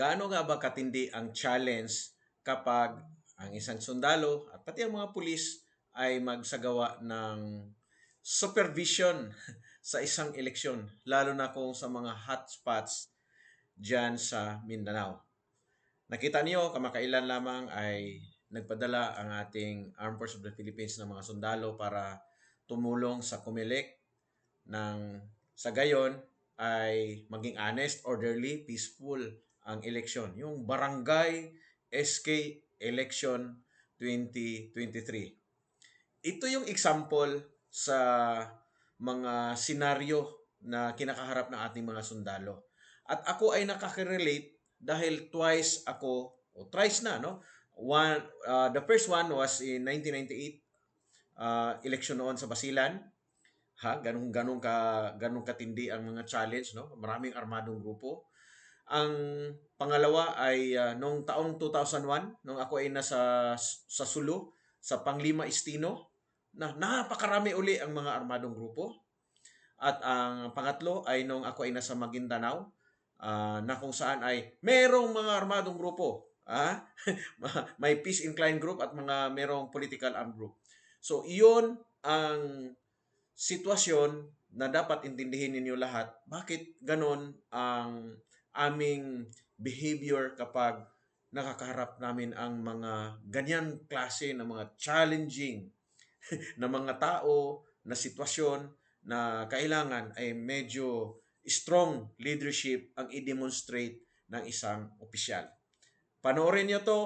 gaano nga ba katindi ang challenge kapag ang isang sundalo at pati ang mga pulis ay magsagawa ng supervision sa isang eleksyon, lalo na kung sa mga hotspots dyan sa Mindanao. Nakita niyo, kamakailan lamang ay nagpadala ang ating Armed Forces of the Philippines ng mga sundalo para tumulong sa Comelec ng sa gayon ay maging honest, orderly, peaceful ang eleksyon. Yung Barangay SK Election 2023. Ito yung example sa mga senaryo na kinakaharap ng ating mga sundalo. At ako ay nakaka-relate dahil twice ako, o thrice na, no? One, uh, the first one was in 1998, uh, election noon sa Basilan. Ha, ganun ganun ka ganun katindi ang mga challenge, no? Maraming armadong grupo. Ang pangalawa ay uh, noong taong 2001, nung ako ay nasa sa Sulu, sa Panglima Istino, na napakarami uli ang mga armadong grupo. At ang pangatlo ay nung ako ay nasa Maguindanao, uh, na kung saan ay merong mga armadong grupo. Ah, may peace inclined group at mga merong political armed group. So, iyon ang sitwasyon na dapat intindihin ninyo lahat. Bakit ganon ang aming behavior kapag nakakaharap namin ang mga ganyan klase ng mga challenging na mga tao na sitwasyon na kailangan ay medyo strong leadership ang i-demonstrate ng isang opisyal. Panoorin niyo to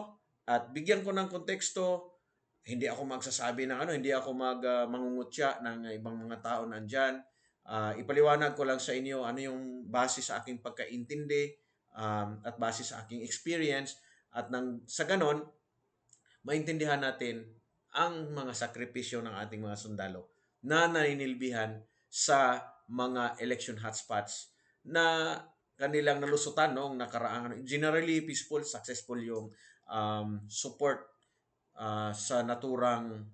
at bigyan ko ng konteksto. Hindi ako magsasabi ng ano, hindi ako mag uh, mangungutya ng ibang mga tao nandiyan. Uh, ipaliwanag ko lang sa inyo ano yung base sa aking pagkaintindi um, at base sa aking experience. At nang sa ganon maintindihan natin ang mga sakripisyo ng ating mga sundalo na naninilbihan sa mga election hotspots na kanilang nalusutan noong nakaraang generally peaceful successful yung um, support uh, sa naturang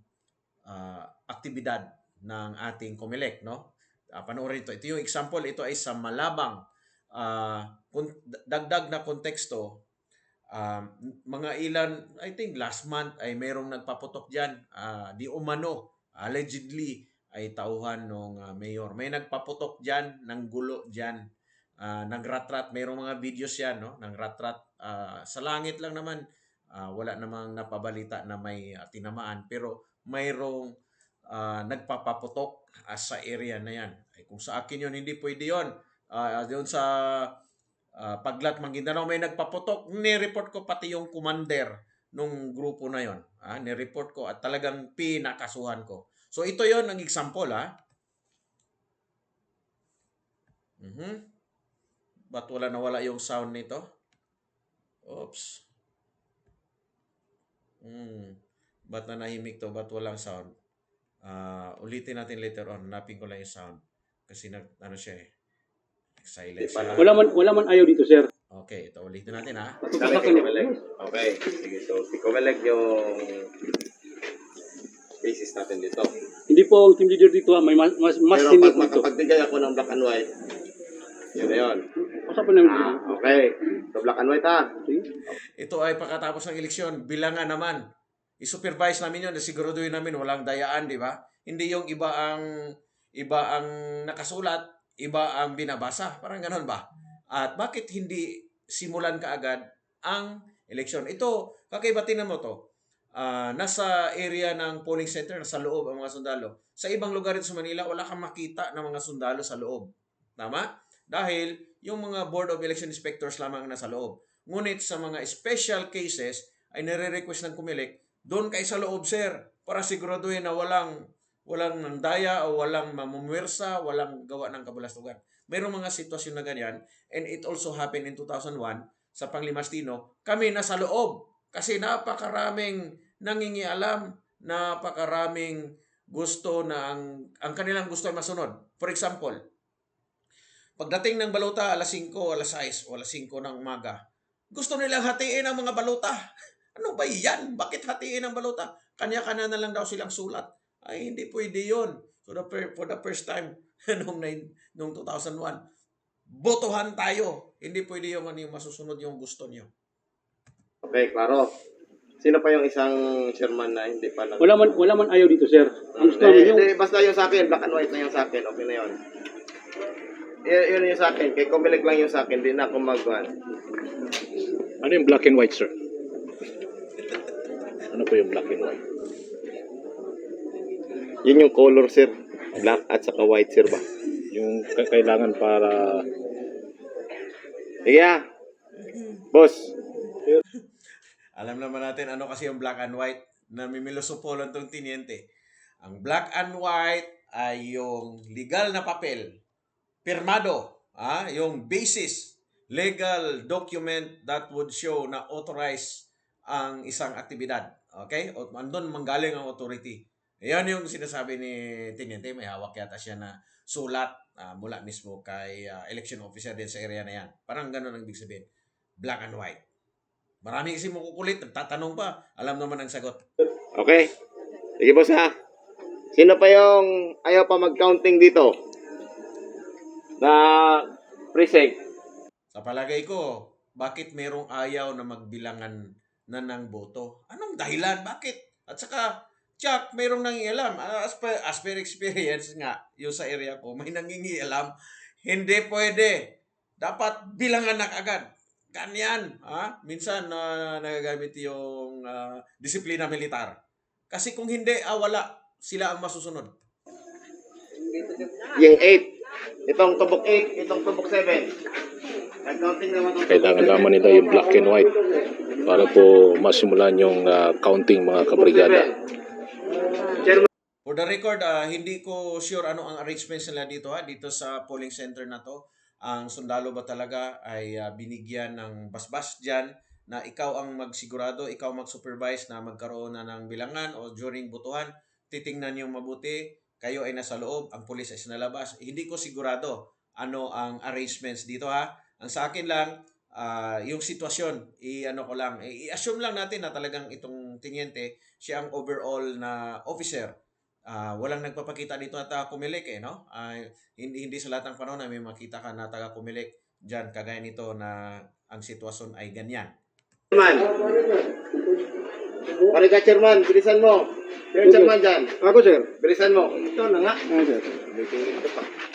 uh, aktibidad ng ating COMELEC no uh, panoorin ito. Ito yung example. Ito ay sa Malabang uh, dagdag na konteksto. Um, mga ilan I think last month ay merong nagpaputok diyan uh, di umano allegedly ay tauhan ng uh, mayor. May nagpaputok diyan ng gulo diyan uh, nagratrat mayroong mga videos yan no? Nagratrat uh, sa langit lang naman. Uh, wala namang napabalita na may uh, tinamaan. Pero mayroong uh, nagpapaputok uh, sa area na yan ay kung sa akin yon hindi pwede yon uh, doon sa uh, Paglat Maguindanao may nagpaputok ni-report ko pati yung commander nung grupo na yon ah, ni-report ko at talagang pinakasuhan ko so ito yon ang example ah Mhm. Ba't wala nawala yung sound nito? Oops. Hmm. Ba't na nahimik to? Ba't walang sound? Uh, ulitin natin later on. Hanapin ko lang yung sound. Kasi nag, ano siya eh. Silent siya. Wala man, wala man ayaw dito, sir. Okay, ito ulitin natin ha. Dapat si Kumelek. Okay, sige. So, si Kumelek yung basis natin dito. Hindi po ang team leader dito, ha. may mas, mas, mas Pero pag po ito. makapagbigay ako ng black and white, yun na yun. Usapan namin Ah, okay. So, black and white ha. Ito ay pagkatapos ng eleksyon, bilangan naman. I-supervise namin yun, siguraduhin namin walang dayaan, di ba? Hindi yung iba ang iba ang nakasulat, iba ang binabasa. Parang ganun ba? At bakit hindi simulan kaagad ang eleksyon? Ito, kakaiba tingnan mo to. Ah, nasa area ng polling center, nasa loob ang mga sundalo. Sa ibang lugar dito sa Manila, wala kang makita ng mga sundalo sa loob. Tama? Dahil yung mga Board of Election Inspectors lamang ang nasa loob. Ngunit sa mga special cases ay nire-request ng Kumilik, doon kayo sa loob, sir, para siguraduhin na walang walang nandaya o walang mamumwersa, walang gawa ng kabulastugan. Mayroong mga sitwasyon na ganyan and it also happened in 2001 sa Panglimas-Tino. Kami nasa loob kasi napakaraming nangingialam, napakaraming gusto na ang, ang kanilang gusto ay masunod. For example, Pagdating ng baluta, alas 5, alas 6, o alas 5 ng umaga, gusto nilang hatiin ang mga baluta. Ano ba yan? Bakit hatiin ang baluta? Kanya-kanya na lang daw silang sulat. Ay, hindi pwede yon. So, the, for the first time, nung, nung 2001, botohan tayo. Hindi pwede yung ano yung masusunod yung gusto niyo. Okay, klaro. Sino pa yung isang chairman na hindi pa nag... Wala man, wala man ayaw dito, sir. Ang gusto Hindi, namin yung... hindi, basta yung sa akin, black and white na yung sa akin, okay na yun. Y- yun yung sa akin, kay Comelec lang yung sa akin, di na ako mag Ano yung black and white, sir? Ano po yung black and white? Yun yung color, sir. Black at saka white, sir ba? Yung ka- kailangan para Sige ah. Boss, Alam naman natin ano kasi yung black and white na mimilosopolan tong tiniente. Ang black and white ay yung legal na papel, pirmado, ah, yung basis, legal document that would show na authorize ang isang aktibidad. Okay? O andun manggaling ang authority. Ayan yung sinasabi ni Tiniente, may hawak yata siya na sulat ah, mula mismo kay ah, election officer din sa area na yan. Parang ganun ang ibig sabihin. Black and white. Marami kasi makukulit, nagtatanong pa. Alam naman ang sagot. okay. Sige, boss ha. Sino pa yung ayaw pa mag-counting dito? Na precinct. Sa palagay ko, bakit merong ayaw na magbilangan na ng boto? Anong dahilan? Bakit? At saka, Chuck, merong nangingialam. Ah, As per, as per experience nga, yung sa area ko, may nangingialam. Hindi pwede. Dapat bilangan na kagad. Ganyan. Ha? Minsan, na nagagamit yung ah, disiplina militar. Kasi kung hindi, ah, wala. Sila ang masusunod. Yung 8. Itong tubok 8, itong tubok 7. Kailangan lamang nila yung black and white para po masimulan yung ah, counting mga kabrigada. For the record, ah, hindi ko sure ano ang arrangements nila dito ha, dito sa polling center na to. Ang sundalo ba talaga ay ah, binigyan ng basbas dyan na ikaw ang magsigurado, ikaw mag-supervise na magkaroon na ng bilangan o during butuhan, titingnan yung mabuti, kayo ay nasa loob, ang pulis ay sinalabas. Hindi ko sigurado ano ang arrangements dito ha. Ang sa akin lang, ah, yung sitwasyon, i-ano ko lang, i-assume lang natin na talagang itong tiniente, siya ang overall na officer ah walang nagpapakita dito na taga Kumilik eh, no? Ah, hindi, hindi sa lahat ng panahon na may makita ka na taga Kumilik dyan, kagaya nito na ang sitwasyon ay ganyan. Chairman. Pare ka, Chairman. Bilisan mo. Chairman dyan. Ako, sir. Bilisan mo. Ito na nga. Ah, sir. Ito pa.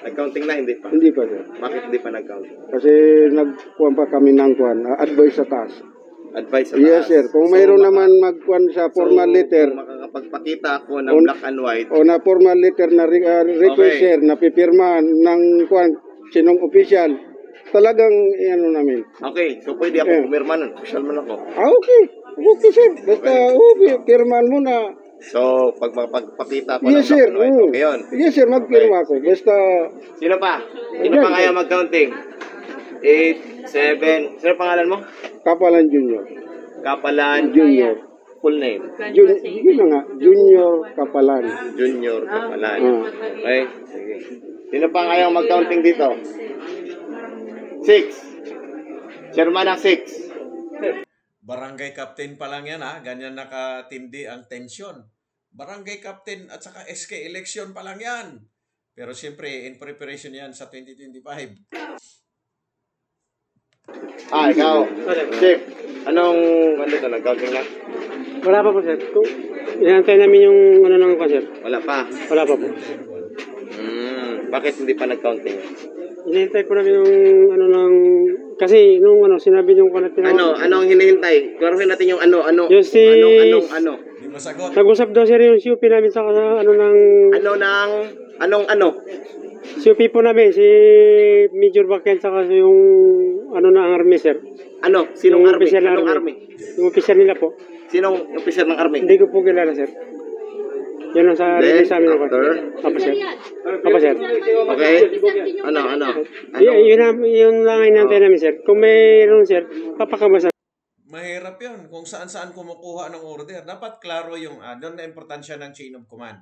Nag-counting na, hindi pa. Hindi pa, sir. Bakit hindi pa nag-counting? Kasi nagkuhan pa kami ng kuhan, advice sa taas. Advice sa Yes, taas. sir. Kung So, mayroon naman magkuhan sa formal so, letter, Kung makakapagpakita ako ng On- black and white, o na formal letter na re- ah, request, Okay. sir, na pipirma ng kuhan, sinong official, talagang, ano namin. okay. So, pwede ako Yeah. pumirma nun. Official man ako. Ah, okay. Okay, sir. Basta, okay, pirmahan mo na. So, pag makapagpakita ako ng Yes, black sir. oo. okay yun. Yes, sir. Magpirma ako. Basta, Sino pa? Sino pa kaya mag-counting? 8, 7, sino pangalan mo? Kapalan Junior. Kapalan, Junior. full name. Jun, yun na nga. Junior Kapalan. Junior Kapalan. Ah. Okay, sige. Sino pa kaya mag-counting dito? 6. Chairman ng 6. Barangay captain pa lang yan ha, ganyan nakatindi ang tensyon. Barangay captain at saka SK election pa lang yan. Pero siyempre, in preparation yan sa 2025. Ah, ikaw. Chief, anong, ano to, nag-counting na? Wala pa po, sir. Kung inantay namin yung ano ng pa, sir. Wala pa. Wala pa po. Hmm, bakit hindi pa nag-counting? Inantay po namin yung ano ng... Kasi nung ano, sinabi yung kanat Ano, anong hinihintay? Klaruhin natin yung ano, ano, Yung si- anong, anong, ano. Hindi masagot. Nag-usap daw sir yung CUP namin sa ano ng... Ano ng, anong, ano? CUP po namin, si Major Bakken saka yung ano na ang army, sir. Ano? Sinong Yung army? official Anong army? Yung official nila po. Sinong officer ng army? Hindi ko po kilala, sir. Yun ang sa Then, release sa amin. after? Apa, sir. Apa, sir. Okay? Ano, ano? Ano? Y- yun, ang- yun lang ang inantay namin, sir. Kung mayroon, sir, papakabasa. Mahirap yun kung saan-saan kumukuha ng order. Dapat klaro yung, uh, doon na importansya ng chain of command.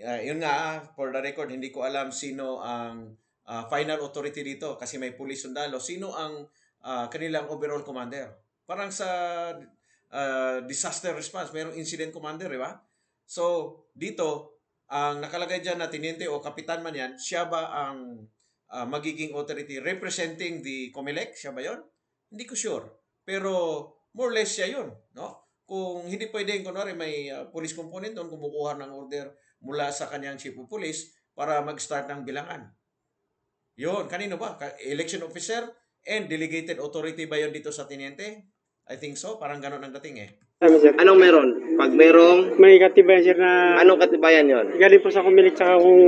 Ah, yun nga, ah, for the record, hindi ko alam sino ang ah, final authority dito kasi may police sundalo. Sino ang ah, kanilang overall commander? Parang sa ah, disaster response, mayroong incident commander, di ba? So, dito, ang nakalagay dyan na tiniente o kapitan man yan, siya ba ang ah, magiging authority representing the COMELEC, siya ba yun? Hindi ko sure. Pero more or less siya yun, no? Kung hindi pwedeng, kunwari may ah, police component doon, kumukuha ng order mula sa kanyang chief of police para mag-start ng bilangan. Yun, kanino ba? Election officer and delegated authority ba yun dito sa tiniente? I think so. Parang ganun ang dating eh. Tama, sir. Anong meron? Pag merong, May katibayan, sir, na anong katibayan yon? galing po sa kumilik tsaka kung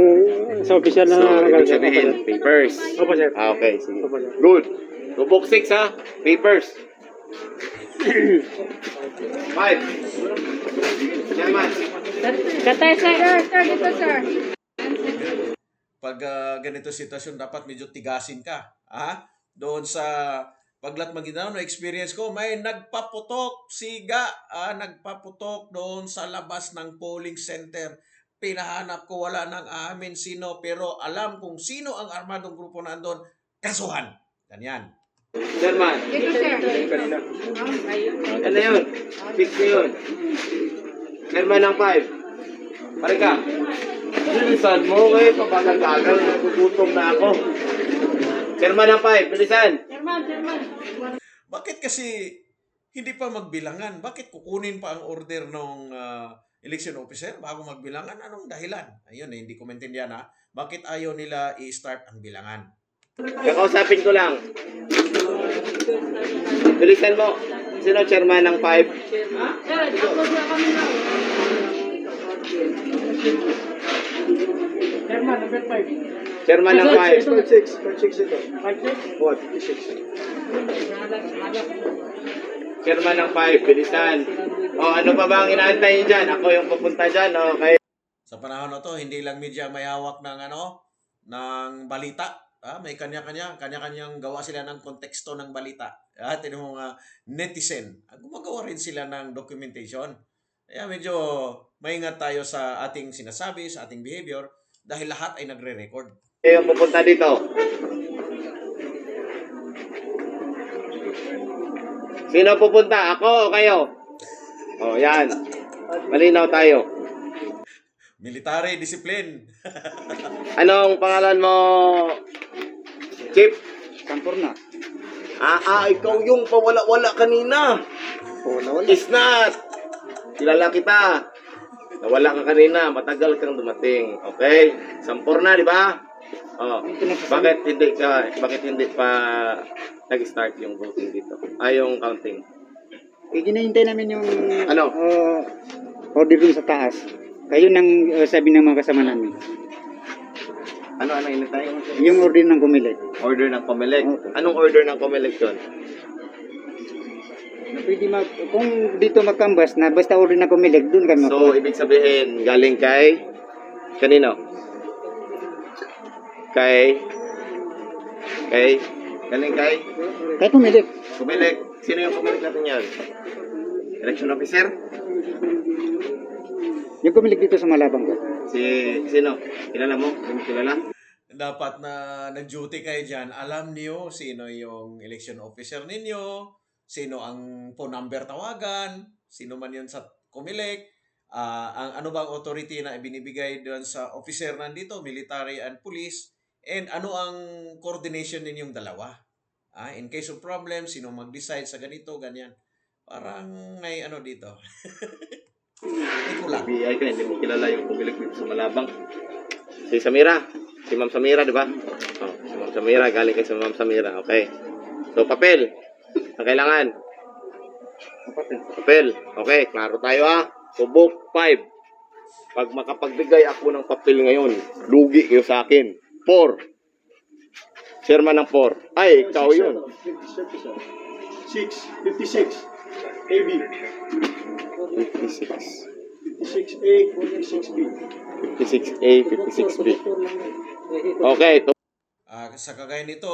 sa opisyal na So, ibig sabihin, papers. Opo, sir. Ah, okay, sige. Opo, sir. Good. Tubok 6 ha. Papers. Five. Chairman. Katay, sir. Sir, sir, dito, sir. Pag ah, ganito sitwasyon, dapat medyo tigasin ka. Ha? Doon sa paglat maginaw no experience ko, may nagpaputok, siga, ah, nagpaputok doon sa labas ng polling center. Pinahanap ko, wala nang amin sino, pero alam kung sino ang armadong grupo na andon, kasuhan. Ganyan. Chairman. Dito, sir. Ano yun? Six na yun. Chairman ng five. Pare ka. Bilisan mo eh. Pabagal-bagal. Nagugutom na ako. Chairman ng five. Bilisan. Bakit kasi hindi pa magbilangan? Bakit kukunin pa ang order ng election officer bago magbilangan? Anong dahilan? Ayun, eh, hindi ko maintindihan ha. Bakit ayaw nila i-start ang bilangan? Kakausapin ko lang. Bilisan mo. Sino chairman ng five? Sir, ako siya kami na. Chairman ng five. Chairman ng five. Bilisan. O, ano pa ba ang inaantay niyo dyan? Ako yung pupunta dyan. Okay. Sa panahon na to, hindi lang media may hawak ng ano, ng balita. Ah, may kanya-kanya, kanya-kanyang gawa sila ng konteksto ng balita. Ah, tinan mo mga netizen. Ah, gumagawa rin sila ng documentation. Kaya medyo maingat tayo sa ating sinasabi, sa ating behavior, dahil lahat ay nagre-record. Kayo yung pupunta dito. Sino pupunta? Ako o kayo? O, yan. Malinaw tayo. Military discipline. Anong pangalan mo, Chip? Kampurna. Ah, ah, ikaw yung pawala-wala kanina. Wala-wala. Is not. Kilala kita. Nawala ka kanina, matagal kang dumating. Okay? Sampur na, di ba? Oh. Bakit hindi ka bakit hindi pa nag-start yung voting dito? Ay, yung counting. Eh, ginahintay namin yung Ano? uh, order dun sa taas. Kayo nang uh, sabi ng mga kasama namin. Ano ano inintay? Yung order ng kumilig. Order ng Comelec. Okay. Anong order ng Comelec doon? Pwede mag, kung dito magkambas na basta order ng kumilig, dun kami So, ibig sabihin, galing kay kanino? Kay kay galing kay Kaya kumilig. Comelec. Sino yung Comelec natin yan? Election officer? Yung kumilig dito sa Malabang ko. Si sino? Kilala mo? Hindi mo kilala? Dapat na nag-duty kayo dyan, alam niyo sino yung election officer ninyo, sino ang phone number tawagan, sino man yun sa Comelec, ah, ang ano bang authority na ibinibigay doon sa officer nandito, military and police, and ano ang coordination ninyong dalawa. Ah, in case of problem, sino mag-decide sa ganito, ganyan. Parang may ano dito. Kulang. BI ka, hindi mo kilala yung Comelec dito sa Malabang. Si Samira. Si Ma'am Samira, di ba? Oh, si Ma'am Samira. Galing kay si Ma'am Samira. Okay. So, papel. Ang kailangan. Papel. Okay, klaro tayo ha. Subok 5. Pag makapagbigay ako ng papel ngayon, lugi kayo sa akin. 4. Chairman ng 4. Ay, ikaw yun. 6, 56, AB, 56. 56A, 56B. 56A, 56B. Okay, to- Ah, sa kagaya nito,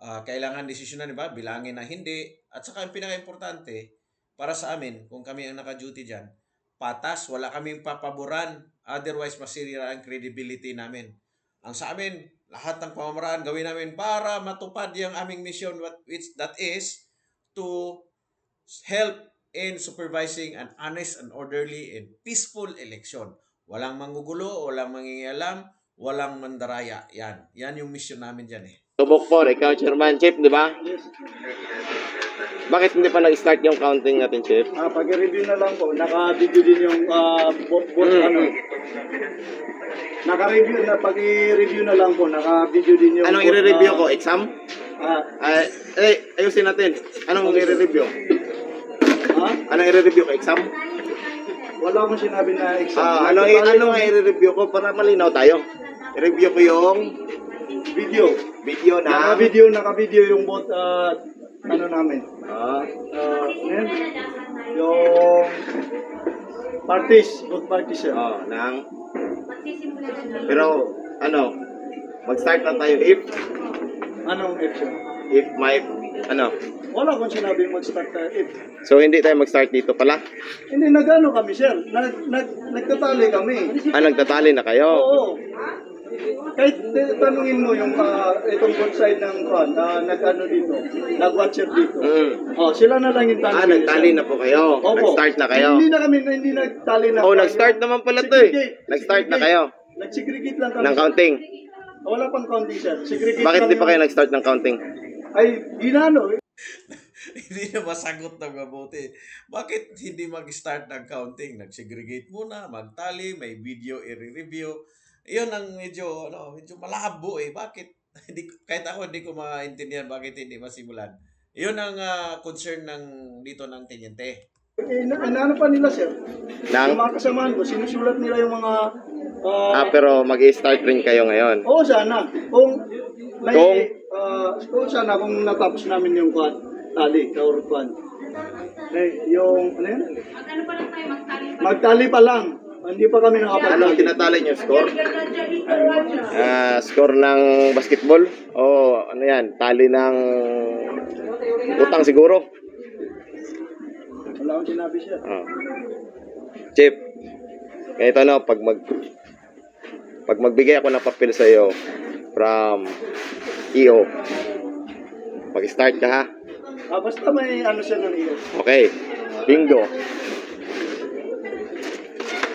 ah, kailangan desisyonan, di ba? Bilangin na hindi. At saka ang pinaka-importante, para sa amin, kung kami ang naka-duty dyan, patas, wala kaming papaboran. Otherwise, masirira ang credibility namin. Ang sa amin, lahat ng pamamaraan gawin namin para matupad yung aming mission, which that is to help in supervising an honest and orderly and peaceful election. Walang manggugulo, walang mangingialam, walang mandaraya. Yan. Yan yung mission namin dyan eh. Tubok 4, ikaw chairman, Chief, di ba? Bakit hindi pa nag-start yung counting natin, Chief? Ah, pag-review na lang po, naka-video din yung uh, bot, bot, Mm. ano. Naka-review na, pag-i-review na lang po, naka-video din yung Anong bot, i-review ah, ko? Exam? Ah, Ay, eh, ayusin natin. Anong i-review? ha? Anong i-review ko? Exam? Wala akong sinabi na exam. Ah, ano ano nga i-review ko para malinaw tayo? I-review ko yung Video. video na Naka-video, naka-video yung bot, ah, ano namin. Ah, Ah, ano yan? Yung parties, bot parties sir. oh, ng Pero ano, mag-start na tayo if Anong action? if my ano. Wala akong sinabi mag-start tayo. If, So hindi tayo mag-start dito pala. hindi, nag-ano kami, sir. Nag, nag, nagtatali kami. Ah, nagtatali na kayo. Oo. Kahit eh, tanungin mo yung ah, itong both side ng fan, na nag-ano dito, nag-watcher dito. Mm. Oh, sila na lang yung tali. Ah, nagtali na po kayo. Opo. Nag-start na kayo. Hindi na kami, hindi nagtali na. Oh, nag-start naman pala to eh. Nag-start na kayo Nag-segregate lang kami. ng counting. Wala pang counting, sir. Segregate Bakit di pa kayo nag-start ng counting? Ay, ginano. hindi na masagot ng mabuti. Bakit hindi mag-start ng counting? Nag-segregate muna, magtali, may video i-review. Iyon ang medyo, ano, medyo malabo eh. Bakit? Hindi, kahit ako hindi ko maintindihan bakit hindi masimulan. Iyon ang ah, concern ng dito ng tenyente. Eh, na, ano pa nila, sir? Nang? Yung mga kasamahan ko, sinusulat nila yung mga... ah, Ah, pero mag-start rin kayo ngayon. Oo, sana. Kung may, Kung? ah, kung sana, kung natapos namin yung kwan, tali, or kwan. Eh, yung, ano yun? Mag-ano pa lang tayo, magtali pa. Magtali pa lang. Hindi pa kami nakapagtali. Anong tinatali nyo? Score? Ah, score ng basketball? O ano yan? Tali ng utang siguro? Wala akong sinabi siya. Ah. Chip, ganito no, pag mag pag magbigay ako ng papel sa iyo from EO, mag-start ka ha. Ah, basta may ano siya ng iyo. Okay. Bingo.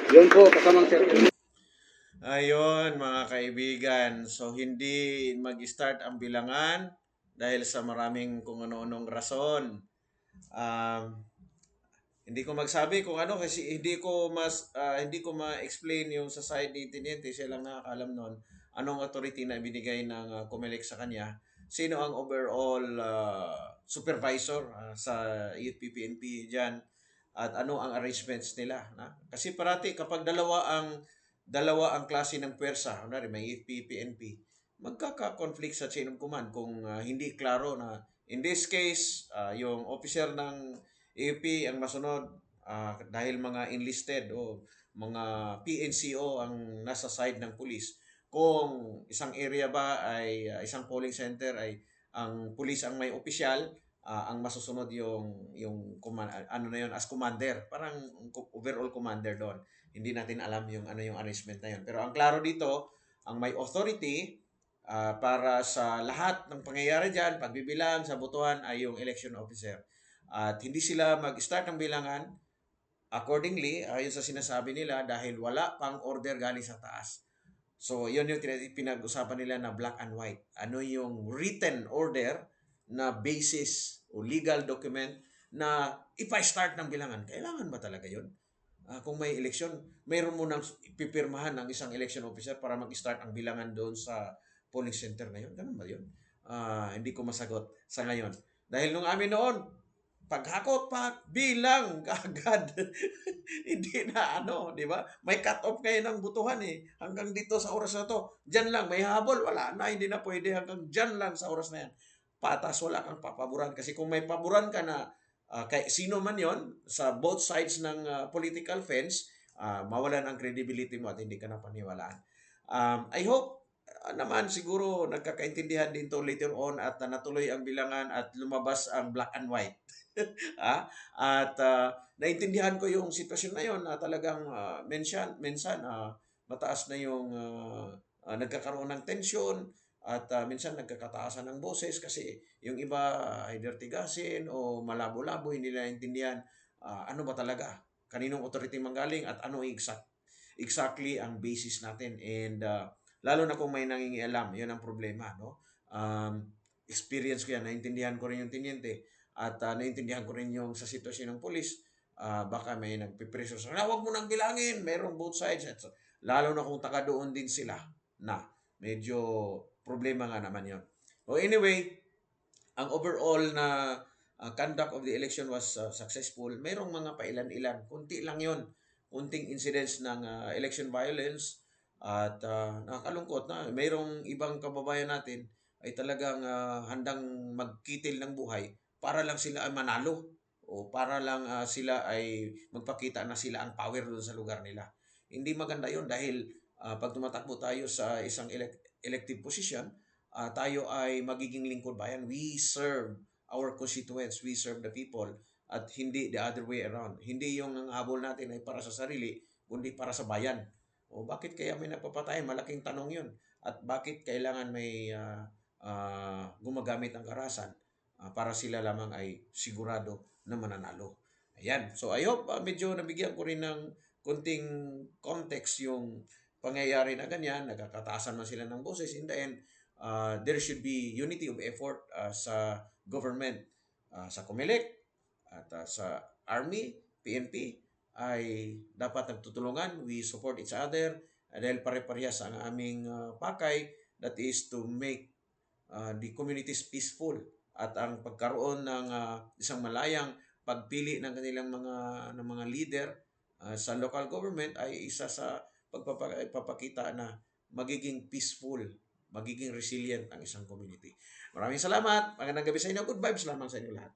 Yun po, kasamang sir. Ayun, mga kaibigan. So, hindi mag-start ang bilangan dahil sa maraming kung ano-anong rason. Um, hindi ko magsabi kung ano kasi hindi ko mas ah, hindi ko ma-explain yung sa side ni Teniente siya lang nakakaalam noon anong authority na binigay ng uh, Comelec sa kanya sino ang overall ah, supervisor ah, sa youth diyan at ano ang arrangements nila na? Kasi parati kapag dalawa ang dalawa ang klase ng pwersa kunwari may EFP, PNP magkaka-conflict sa chain of command kung ah, hindi klaro na in this case ah, yung officer ng AFP ang masunod ah, dahil mga enlisted o mga PNCO ang nasa side ng police kung isang area ba ay ah, isang polling center ay ang police ang may opisyal ah, ang masusunod yung yung command, ano na yun as commander. Parang overall commander doon. Hindi natin alam yung ano yung arrangement na yun. Pero ang klaro dito ang may authority ah, para sa lahat ng pangyayari diyan pagbibilang sa botohan ay yung election officer. At hindi sila mag-start ng bilangan accordingly ayon sa sinasabi nila dahil wala pang order galing sa taas. So, yun yung pinag-usapan nila na black and white. Ano yung written order na basis o legal document na if I start ng bilangan, kailangan ba talaga yun? Ah, kung may election, mayroon mo nang pipirmahan ng isang election officer para mag-start ang bilangan doon sa polling center na yun. Ganun ba yun? Ah, hindi ko masagot sa ngayon. Dahil nung amin noon, paghakot pa, bilang agad. hindi na ano, di ba? May cut-off kayo ng butuhan eh. Hanggang dito sa oras na to. Diyan lang, may habol, wala na, hindi na pwede. Hanggang diyan lang sa oras na yan. Patas, wala kang papaboran. Kasi kung may paboran ka na ah, kay sino man yon sa both sides ng ah, political fence, ah, mawalan ang credibility mo at hindi ka na paniwalaan. Um, I hope ah, naman siguro nagkakaintindihan din to later on at ah, natuloy ang bilangan at lumabas ang black and white. ah, at ah, naintindihan ko yung sitwasyon na yon na talagang ah, mensan minsan ah, mataas na yung ah, ah, nagkakaroon ng tension at ah, minsan nagkakataasan ng boses kasi yung iba either tigasin o malabo-labo hindi nila intindihan ah, ano ba talaga kaninong authority manggaling at ano exact exactly ang basis natin and ah, Lalo na kung may nangingialam, yun ang problema, no? Um, experience ko yan, naintindihan ko rin yung tiniente at ah, naintindihan ko rin yung sa sitwasyon ng polis, ah, baka may nagpipreso sa kanila, huwag mo nang bilangin, mayroong both sides. At lalo na kung taga doon din sila na medyo problema nga naman yon. So anyway, ang overall na uh, conduct of the election was uh, successful. Mayroong mga pailan-ilan, kunti lang yon, kunting incidents ng uh, election violence at uh, nakakalungkot na mayroong ibang kababayan natin ay talagang uh, handang magkitil ng buhay para lang sila ay manalo o para lang uh, sila ay magpakita na sila ang power doon sa lugar nila. Hindi maganda yon dahil uh, pag tumatakbo tayo sa isang elec- elective position, uh, tayo ay magiging lingkod bayan. We serve our constituents, we serve the people at hindi the other way around. Hindi yung ang habol natin ay para sa sarili, kundi para sa bayan. O bakit kaya may napapatay? Malaking tanong yun. At bakit kailangan may uh, uh, gumagamit ng karasan uh, para sila lamang ay sigurado na mananalo. Ayan. So I hope uh, medyo nabigyan ko rin ng konting context yung pangyayari na ganyan. Nagkakataasan man sila ng boses. In the end, uh, there should be unity of effort uh, sa government, uh, sa COMELEC, at uh, sa Army, PNP, ay dapat nagtutulungan. We support each other uh, dahil pare-parehas ang aming uh, pakay that is to make uh, the communities peaceful at ang pagkaroon ng uh, isang malayang pagpili ng kanilang mga ng mga leader uh, sa local government ay isa sa pagpapakita na magiging peaceful, magiging resilient ang isang community. Maraming salamat. Magandang gabi sa inyo. Good vibes lamang sa inyo lahat.